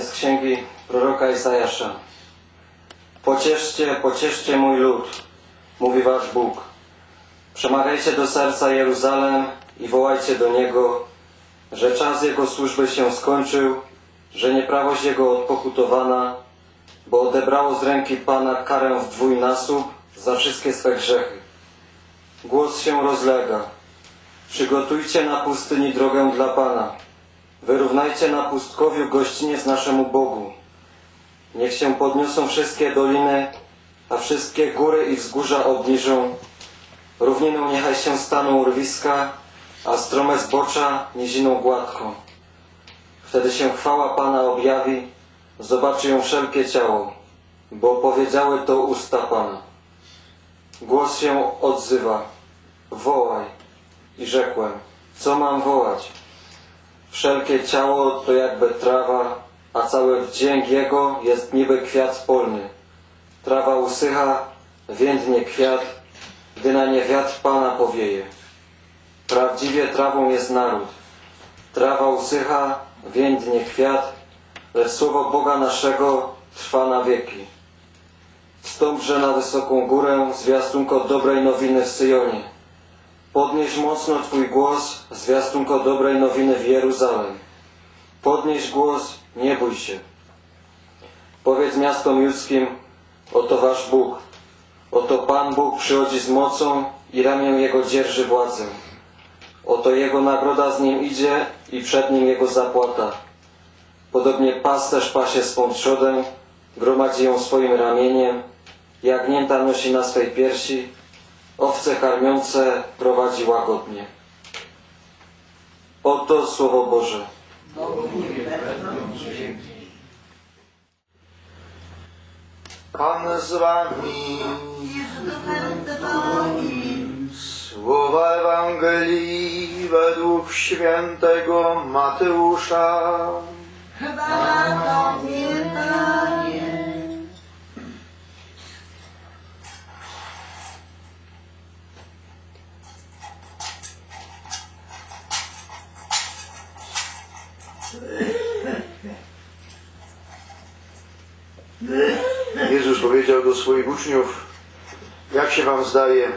Z księgi proroka Izajasza. Pocieszcie, pocieszcie mój lud, mówi wasz Bóg. Przemawiajcie do serca Jeruzalem i wołajcie do niego, że czas jego służby się skończył, że nieprawość jego odpokutowana, bo odebrało z ręki Pana karę w dwójnasób za wszystkie swe grzechy. Głos się rozlega. Przygotujcie na pustyni drogę dla Pana. Wyrównajcie na pustkowiu gościniec naszemu Bogu. Niech się podniosą wszystkie doliny, a wszystkie góry i wzgórza obniżą. Równiną niechaj się staną urwiska, a strome zbocza niziną gładką. Wtedy się chwała Pana objawi, zobaczy ją wszelkie ciało, bo powiedziały to usta Pana. Głos się odzywa, wołaj. I rzekłem, co mam wołać? Wszelkie ciało to jakby trawa, a cały wdzięk jego jest niby kwiat polny. Trawa usycha, więdnie kwiat, gdy na nie wiatr Pana powieje. Prawdziwie trawą jest naród. Trawa usycha, więdnie kwiat, lecz słowo Boga naszego trwa na wieki. Wstąpże na wysoką górę, zwiastunko dobrej nowiny w Syjonie. Podnieś mocno Twój głos, zwiastunko dobrej nowiny w Jeruzalem. Podnieś głos, nie bój się. Powiedz miastom judzkim, oto Wasz Bóg. Oto Pan Bóg przychodzi z mocą i ramię Jego dzierży władzę. Oto Jego nagroda z Nim idzie i przed Nim Jego zapłata. Podobnie pasterz pasie swą trzodę, gromadzi ją swoim ramieniem, jagnięta nosi na swej piersi, owce karmiące prowadzi łagodnie. Oto Słowo Boże. Pan z wami. Słowa Ewangelii według świętego Mateusza. Chwała Tobie, Jezus powiedział do swoich uczniów, jak się wam zdaje,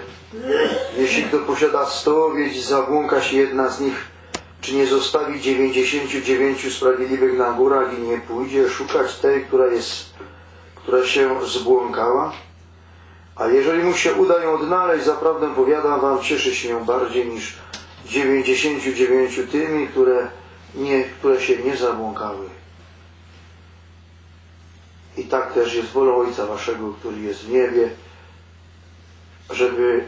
jeśli kto posiada sto owiec, zabłąka się jedna z nich, czy nie zostawi dziewięćdziesięciu dziewięciu sprawiedliwych na górach i nie pójdzie szukać tej, która jest, która się zbłąkała? A jeżeli mu się uda ją odnaleźć, zaprawdę powiadam wam, cieszy się nią bardziej niż dziewięćdziesięciu dziewięciu tymi, które, nie, które się nie zabłąkały. I tak też jest wolą Ojca Waszego, który jest w niebie, żeby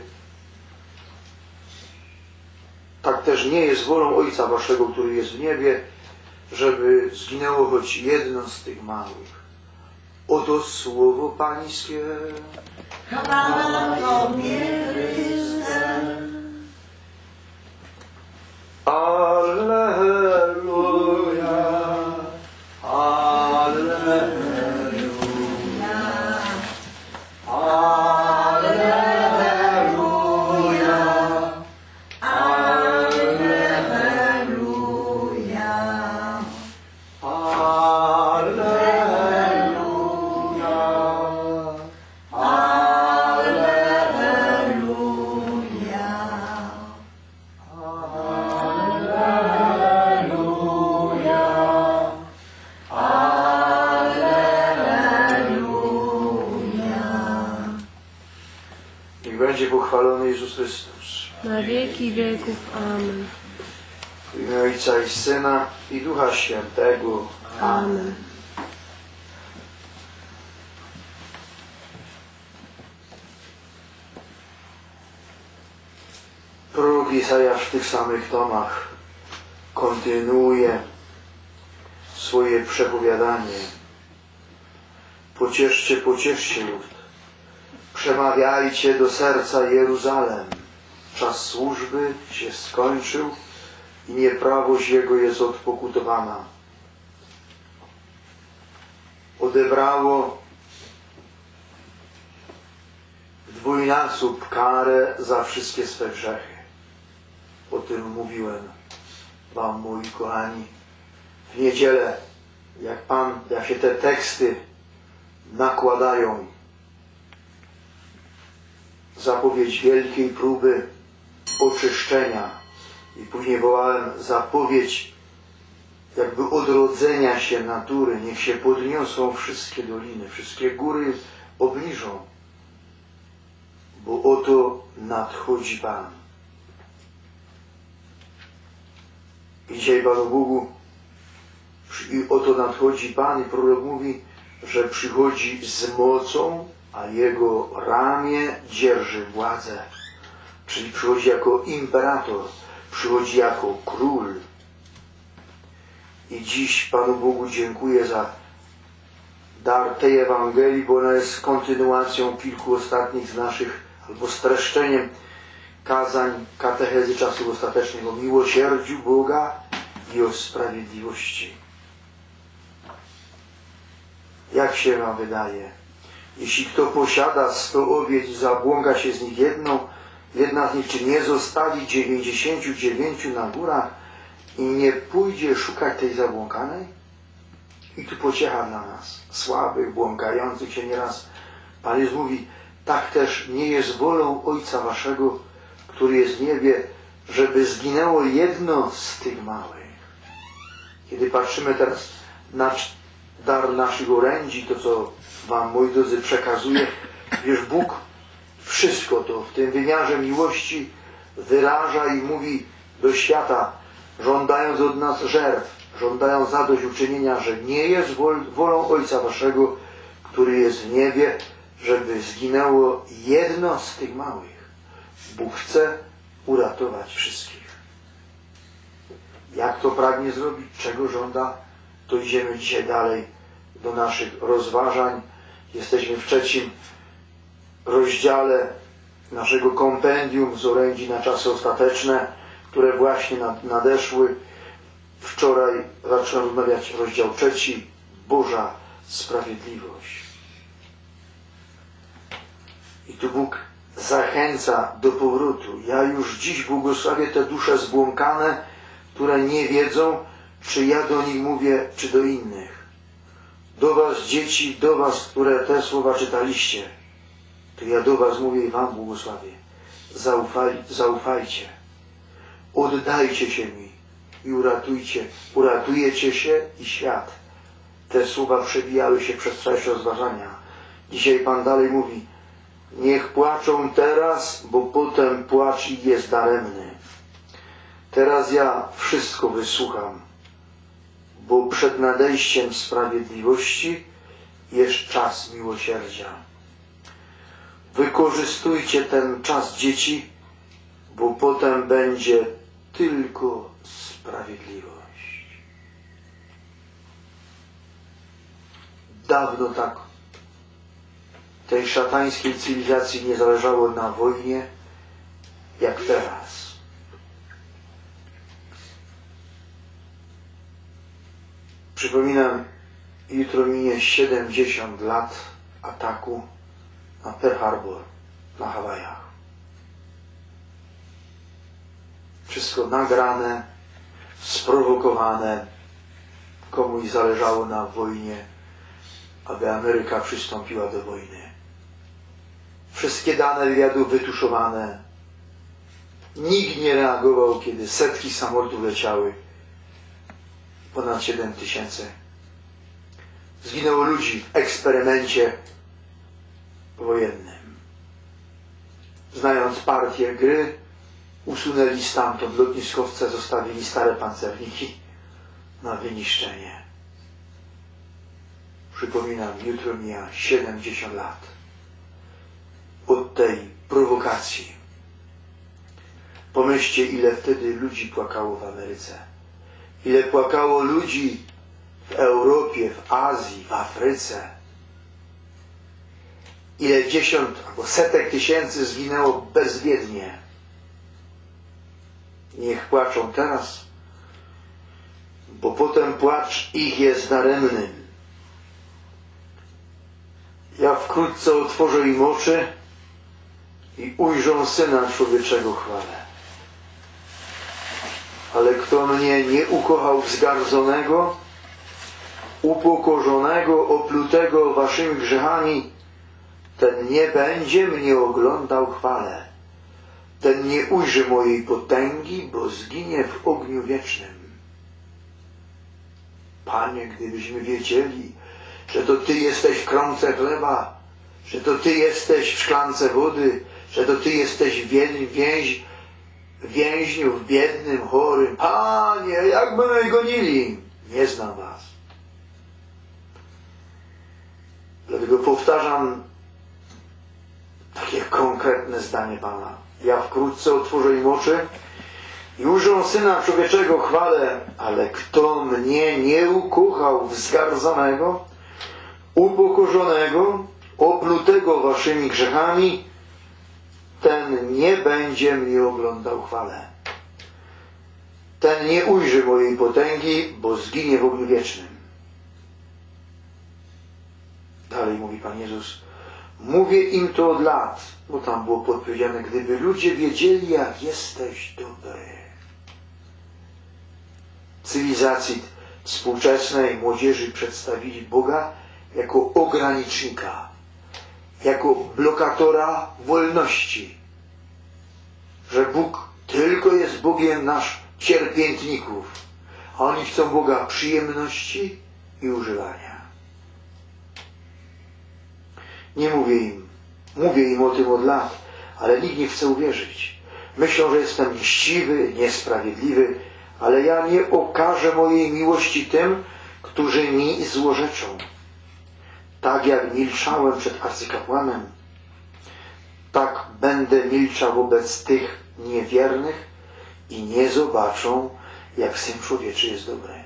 tak też nie jest wolą Ojca Waszego, który jest w niebie, żeby zginęło choć jedno z tych małych. Oto słowo Pańskie. Alleluja. Izajasz w tych samych tomach kontynuuje swoje przepowiadanie. Pocieszcie, pocieszcie lud. Przemawiajcie do serca Jeruzalem. Czas służby się skończył i nieprawość jego jest odpokutowana. Odebrało w dwójnasób karę za wszystkie swe grzechy. O tym mówiłem Wam, moi kochani, w niedzielę jak Pan, jak się te teksty nakładają, zapowiedź wielkiej próby oczyszczenia i później wołałem zapowiedź jakby odrodzenia się natury. Niech się podniosą wszystkie doliny, wszystkie góry obniżą, bo oto nadchodzi Pan. I dzisiaj Panu Bogu i oto nadchodzi Pan i prorok mówi, że przychodzi z mocą, a Jego ramię dzierży władzę. Czyli przychodzi jako imperator, przychodzi jako król. I dziś Panu Bogu dziękuję za dar tej Ewangelii, bo ona jest kontynuacją kilku ostatnich z naszych, albo streszczeniem kazań katechezy czasu ostatecznego, miłosierdziu Boga i o sprawiedliwości. Jak się Wam wydaje? Jeśli kto posiada sto owiec i zabłąka się z nich jedną, jedna z nich czy nie zostawi dziewięćdziesięciu dziewięciu na górach i nie pójdzie szukać tej zabłąkanej? I tu pociecha dla nas, słabych, błąkających się nieraz. Pan Jezus mówi, tak też nie jest wolą Ojca Waszego, który jest w niebie, żeby zginęło jedno z tych małych. Kiedy patrzymy teraz na dar naszych orędzi, to co Wam, moi drodzy, przekazuję, wiesz, Bóg wszystko to w tym wymiarze miłości wyraża i mówi do świata, żądając od nas żerw, żądając zadośćuczynienia, że nie jest wol, wolą Ojca Waszego, który jest w niebie, żeby zginęło jedno z tych małych. Bóg chce uratować wszystkich. Jak to pragnie zrobić? Czego żąda? To idziemy dzisiaj dalej do naszych rozważań. Jesteśmy w trzecim rozdziale naszego kompendium z orędzi na czasy ostateczne, które właśnie nad- nadeszły. Wczoraj zacząłem rozmawiać rozdział trzeci, Boża Sprawiedliwość. I tu Bóg zachęca do powrotu. Ja już dziś błogosławię te dusze zbłąkane, które nie wiedzą, czy ja do nich mówię, czy do innych. Do was dzieci, do was, które te słowa czytaliście, to ja do was mówię i wam błogosławię. Zaufaj, zaufajcie. Oddajcie się mi i uratujcie. Uratujecie się i świat. Te słowa przebijały się przez treść rozważania. Dzisiaj Pan dalej mówi, niech płaczą teraz, bo potem płacz ich jest daremny. Teraz ja wszystko wysłucham, bo przed nadejściem sprawiedliwości jest czas miłosierdzia. Wykorzystujcie ten czas dzieci, bo potem będzie tylko sprawiedliwość. Dawno tak tej szatańskiej cywilizacji nie zależało na wojnie, jak teraz. Przypominam, jutro minie 70 lat ataku na Pearl Harbor na Hawajach. Wszystko nagrane, sprowokowane. Komuś zależało na wojnie, aby Ameryka przystąpiła do wojny. Wszystkie dane wywiadu wytuszowane. Nikt nie reagował, kiedy setki samolotów leciały. Ponad 7 tysięcy. Zginęło ludzi w eksperymencie wojennym. Znając partię gry, usunęli stamtąd lotniskowce, zostawili stare pancerniki na wyniszczenie. Przypominam, jutro mija 70 lat od tej prowokacji. Pomyślcie, ile wtedy ludzi płakało w Ameryce. Ile płakało ludzi w Europie, w Azji, w Afryce. Ile dziesiąt albo setek tysięcy zginęło bezwiednie. Niech płaczą teraz, bo potem płacz ich jest daremny. Ja wkrótce otworzę im oczy i ujrzą Syna Człowieczego chwale. Ale kto mnie nie ukochał wzgardzonego, upokorzonego, oplutego waszymi grzechami, ten nie będzie mnie oglądał chwale. Ten nie ujrzy mojej potęgi, bo zginie w ogniu wiecznym. Panie, gdybyśmy wiedzieli, że to Ty jesteś w kromce chleba, że to Ty jesteś w szklance wody, że to Ty jesteś wię- więź, więźniu w biednym, chorym. Panie, jakby my gonili, nie znam Was. Dlatego powtarzam takie konkretne zdanie Pana. Ja wkrótce otworzę im oczy i ujrzą Syna Człowieczego chwale, ale kto mnie nie ukochał wzgardzonego, upokorzonego, oplutego waszymi grzechami, ten nie będzie mnie oglądał chwale. Ten nie ujrzy mojej potęgi, bo zginie w ogniu wiecznym. Dalej mówi Pan Jezus, mówię im to od lat, bo tam było podpowiedziane, gdyby ludzie wiedzieli, jak jesteś dobry. Cywilizacji współczesnej młodzieży przedstawili Boga jako ogranicznika, jako blokatora wolności, że Bóg tylko jest Bogiem nasz cierpiętników, a oni chcą Boga przyjemności i używania. Nie mówię im, mówię im o tym od lat, ale nikt nie chce uwierzyć. Myślą, że jestem mściwy, niesprawiedliwy, ale ja nie okażę mojej miłości tym, którzy mi złorzeczą. Tak jak milczałem przed arcykapłanem, tak będę milczał wobec tych niewiernych i nie zobaczą, jak Syn Człowieczy jest dobry.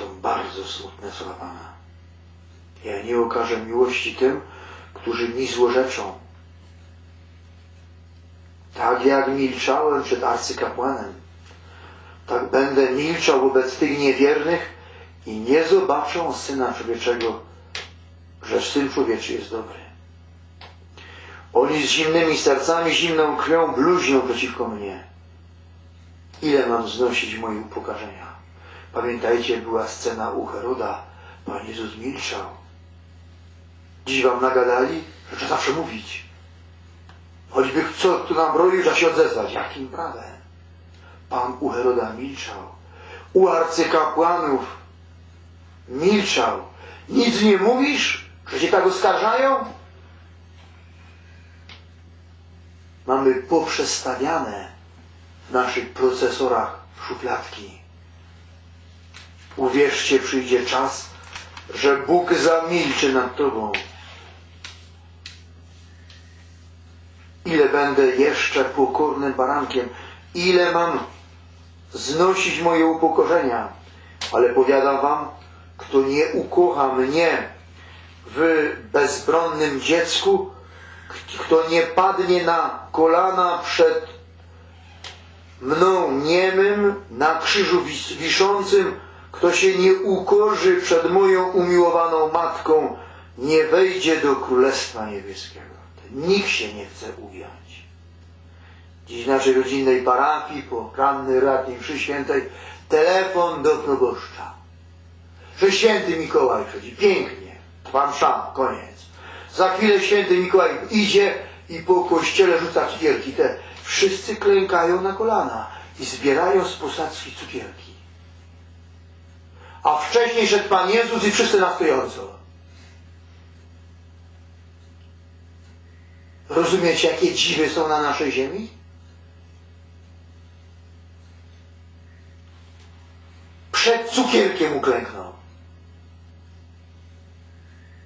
są bardzo smutne słowa Pana. Ja nie okażę miłości tym, którzy mi złorzeczą. Tak jak milczałem przed arcykapłanem, tak będę milczał wobec tych niewiernych i nie zobaczą Syna Człowieczego, że Syn Człowieczy jest dobry. Oni z zimnymi sercami, zimną krwią bluźnią przeciwko mnie. Ile mam znosić moje upokarzenia? Pamiętajcie, była scena u Heroda. Pan Jezus milczał. Dziś wam nagadali, że trzeba zawsze mówić. Choćby co kto nam broił, trzeba się odezwać. Jakim prawem? Pan u Heroda milczał. U arcykapłanów milczał. Nic nie mówisz? Że cię tak oskarżają? Mamy poprzestawiane w naszych procesorach szufladki. Uwierzcie, przyjdzie czas, że Bóg zamilczy nad Tobą. Ile będę jeszcze pokornym barankiem, ile mam znosić moje upokorzenia, ale powiadam Wam, kto nie ukocha mnie w bezbronnym dziecku, kto nie padnie na kolana przed mną niemym, na krzyżu wis- wiszącym, kto się nie ukorzy przed moją umiłowaną matką, nie wejdzie do Królestwa Niebieskiego. Nikt się nie chce ugiąć. Dziś w naszej rodzinnej parafii, po rannej radnej mszy świętej, telefon do proboszcza. Że święty Mikołaj przychodzi. Pięknie. Msza. Koniec. Za chwilę święty Mikołaj idzie i po kościele rzuca cukierki. Te wszyscy klękają na kolana i zbierają z posadzki cukierki. A wcześniej szedł Pan Jezus i wszyscy na stojąco. Rozumiecie, jakie dziwy są na naszej ziemi? Przed cukierkiem uklęknął.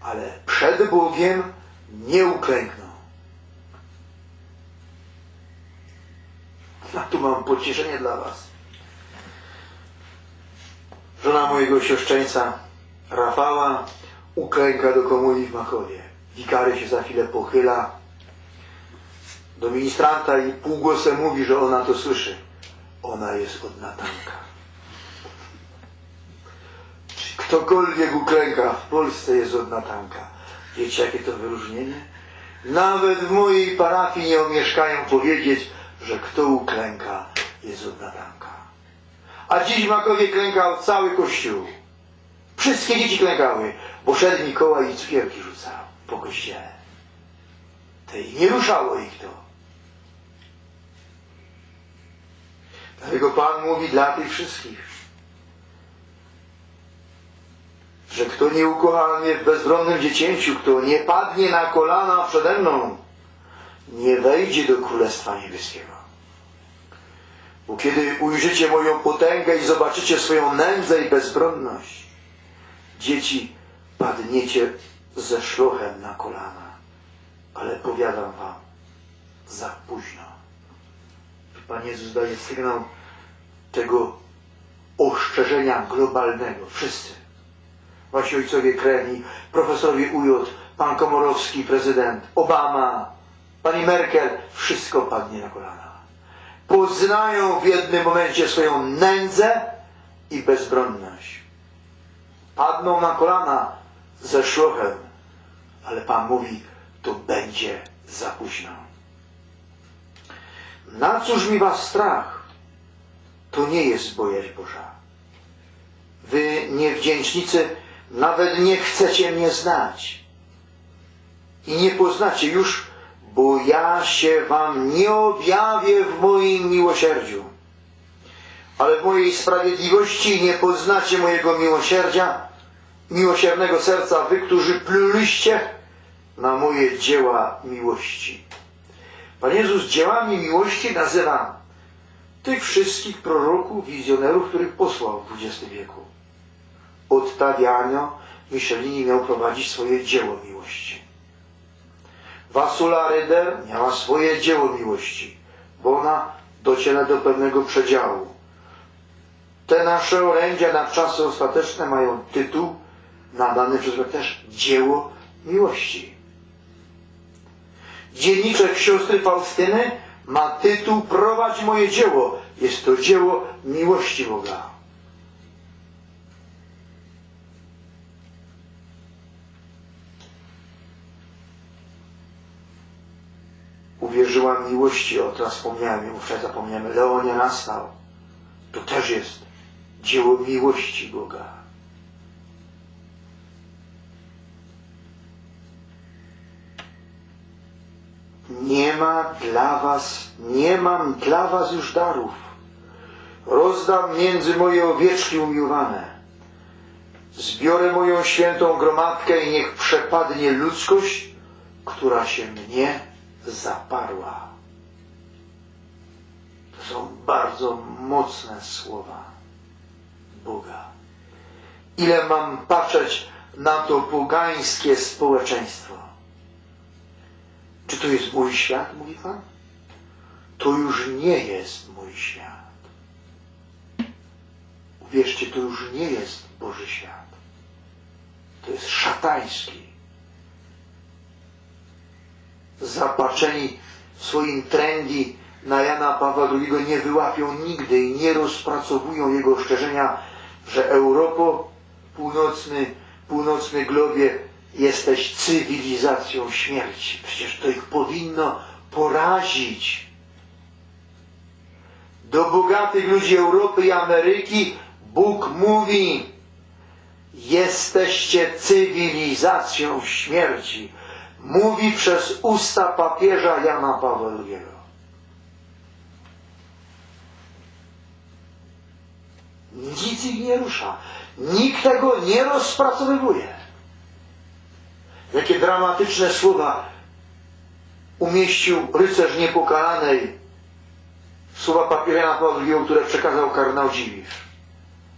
Ale przed Bogiem nie uklęknął. A tu mam pocieszenie dla Was. Żona mojego siostrzeńca Rafała uklęka do komunii w Machowie. Wikary się za chwilę pochyla do ministranta i półgłosem mówi, że ona to słyszy. Ona jest od Natanka. Czy ktokolwiek uklęka w Polsce jest od Natanka. Wiecie jakie to wyróżnienie? Nawet w mojej parafii nie omieszkają powiedzieć, że kto uklęka jest od bratanka. A dziś Makowie klękał cały kościół. Wszystkie dzieci klękały, bo szedł Mikołaj i cukierki rzucał po kościele. Tej nie ruszało ich to. Dlatego Pan mówi dla tych wszystkich, że kto nie ukocha mnie w bezbronnym dziecięciu, kto nie padnie na kolana przede mną, nie wejdzie do Królestwa Niebieskiego. Bo kiedy ujrzycie moją potęgę i zobaczycie swoją nędzę i bezbronność, dzieci, padniecie ze szlochem na kolana. Ale powiadam wam, za późno. Pan Jezus daje sygnał tego ostrzeżenia globalnego. Wszyscy. Wasi ojcowie krewni, profesorowie UJ, pan Komorowski, prezydent, Obama, pani Merkel, wszystko padnie na kolana. Poznają w jednym momencie swoją nędzę i bezbronność. Padną na kolana ze szlochem, ale Pan mówi, to będzie za późno. Na cóż mi was strach? To nie jest bojaźń Boża. Wy, niewdzięcznicy, nawet nie chcecie mnie znać. I nie poznacie już, bo ja się wam nie objawię w moim miłosierdziu. Ale w mojej sprawiedliwości nie poznacie mojego miłosierdzia, miłosiernego serca, wy, którzy pluliście na moje dzieła miłości. Pan Jezus dziełami miłości nazywa tych wszystkich proroków, wizjonerów, których posłał w XX wieku. Ottaviano Michelini miał prowadzić swoje dzieło miłości. Wasula Ryder miała swoje dzieło miłości, bo ona dociera do pewnego przedziału. Te nasze orędzia na czasy ostateczne mają tytuł nadany przez też dzieło miłości. Dzienniczek siostry Faustyny ma tytuł Prowadź moje dzieło. Jest to dzieło miłości Boga. Uwierzyłam miłości, o teraz wspomniałem, wczoraj zapomniałem, Leonie nastał. To też jest dzieło miłości Boga. Nie ma dla was, nie mam dla was już darów. Rozdam między moje owieczki umiłowane. Zbiorę moją świętą gromadkę i niech przepadnie ludzkość, która się mnie zaparła. To są bardzo mocne słowa Boga. Ile mam patrzeć na to pogańskie społeczeństwo? Czy to jest mój świat, mówi Pan? To już nie jest mój świat. Uwierzcie, to już nie jest Boży świat. To jest szatański. Zapatrzeni w swoim trendy na Jana Pawła II nie wyłapią nigdy i nie rozpracowują jego ostrzeżenia, że Europo, północny, północny globie, jesteś cywilizacją śmierci. Przecież to ich powinno porazić. Do bogatych ludzi Europy i Ameryki Bóg mówi, jesteście cywilizacją śmierci. Mówi przez usta papieża Jana Pawła II. Nic ich nie rusza. Nikt tego nie rozpracowywuje. Jakie dramatyczne słowa umieścił rycerz niepokalanej. Słowa papieża Jana Pawła II, które przekazał kardynał Dziwisz.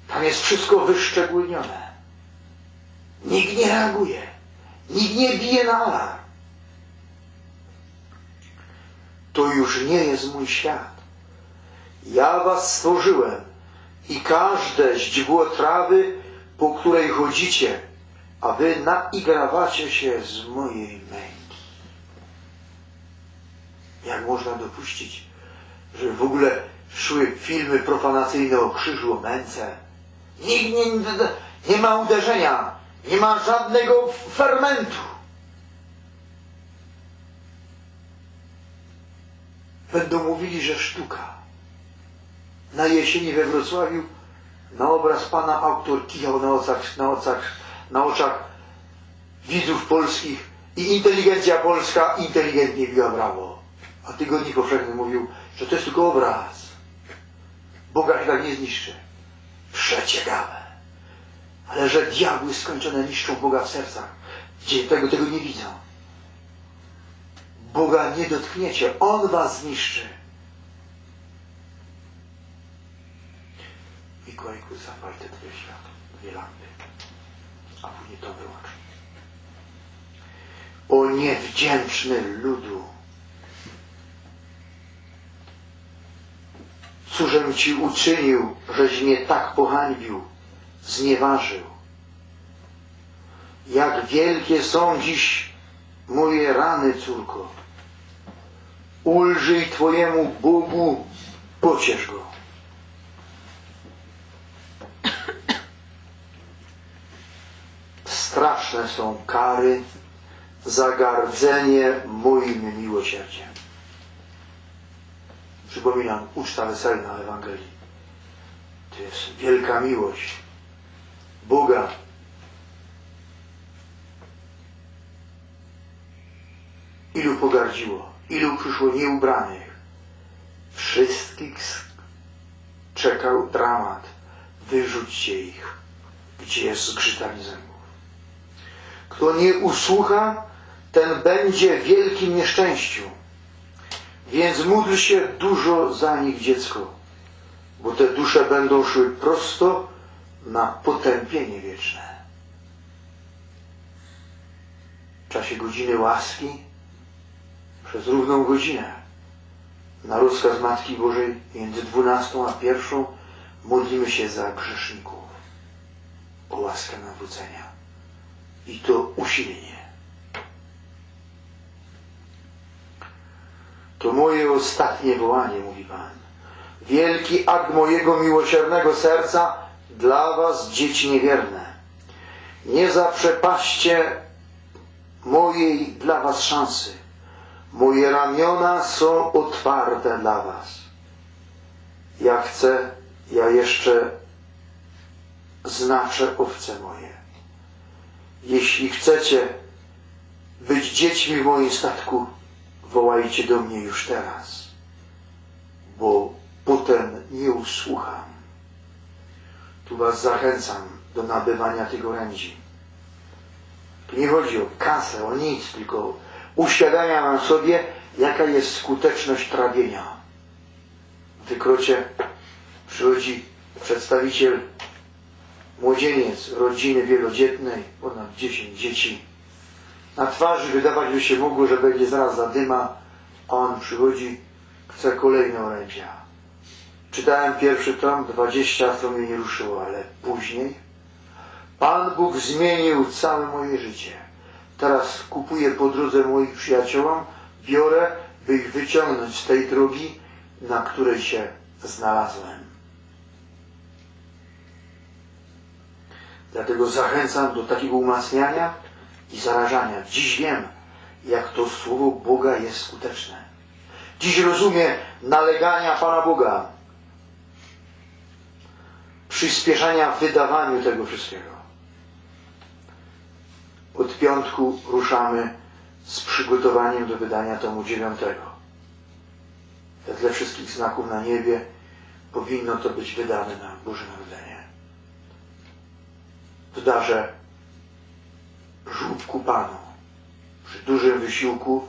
Tam jest wszystko wyszczególnione. Nikt nie reaguje. Nikt nie bije na alarm. To już nie jest mój świat. Ja was stworzyłem i każde źdźbło trawy, po której chodzicie, a wy naigrawacie się z mojej męki. Jak można dopuścić, że w ogóle szły filmy profanacyjne o krzyżu, o męce? Nikt nie, nie ma uderzenia, nie ma żadnego fermentu. Będą mówili, że sztuka. na jesieni we Wrocławiu na obraz pana autor kijał na oczach, na oczach, na oczach widzów polskich i inteligencja polska inteligentnie biła brawo. A Tygodnik Powszechny mówił, że to jest tylko obraz. Boga się tak nie zniszczy. Przeciekawe. Ale że diabły skończone niszczą Boga w sercach. Gdzie tego, tego nie widzą. Boga nie dotkniecie. On was zniszczy. Mikołajku, zapal te dwie światło, dwie lampy. A później to wyłącz. O niewdzięczny ludu. Cóżem ci uczynił, żeś mnie tak pohańbił, znieważył. Jak wielkie są dziś moje rany, córko. Ulżyj Twojemu Bogu, pociesz Go. Straszne są kary za gardzenie moim miłosierdziem. Przypominam, uczta weselna Ewangelii. To jest wielka miłość Boga. Ilu pogardziło, ilu przyszło nieubranych. Wszystkich czekał dramat. Wyrzućcie ich, gdzie jest zgrzytanie zębów. Kto nie usłucha, ten będzie w wielkim nieszczęściu. Więc módl się dużo za nich, dziecko, bo te dusze będą szły prosto na potępienie wieczne. W czasie godziny łaski, przez równą godzinę, na rozkaz Matki Bożej między dwunastą a pierwszą, modlimy się za grzeszników o łaskę nawrócenia. I to usilnie. To moje ostatnie wołanie, mówi Pan. Wielki akt mojego miłosiernego serca dla was, dzieci niewierne. Nie zaprzepaście mojej dla was szansy. Moje ramiona są otwarte dla was. Ja chcę, ja jeszcze znaczę owce moje. Jeśli chcecie być dziećmi w moim statku, wołajcie do mnie już teraz, bo potem nie usłucham. Tu was zachęcam do nabywania tych orędzi. Tu nie chodzi o kasę, o nic, tylko uświadamia nam sobie, jaka jest skuteczność trawienia. W wykrocie przychodzi przedstawiciel, młodzieniec rodziny wielodzietnej, ponad 10 dzieci. Na twarzy wydawać by się mogło, że będzie zaraz zadyma, a on przychodzi, chce kolejne orędzia. Czytałem pierwszy tom, 20, to mnie nie ruszyło, ale później Pan Bóg zmienił całe moje życie. Teraz kupuję po drodze moich przyjaciołom, biorę, by ich wyciągnąć z tej drogi, na której się znalazłem. Dlatego zachęcam do takiego umacniania i zarażania. Dziś wiem, jak to słowo Boga jest skuteczne. Dziś rozumiem nalegania Pana Boga, przyspieszania w wydawaniu tego wszystkiego. Od piątku ruszamy z przygotowaniem do wydania tomu dziewiątego. Wedle wszystkich znaków na niebie powinno to być wydane na Boże Narodzenie. W darze żłóbku Panu, przy dużym wysiłku,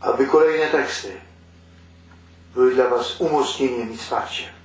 aby kolejne teksty były dla Was umocnieniem i wsparciem.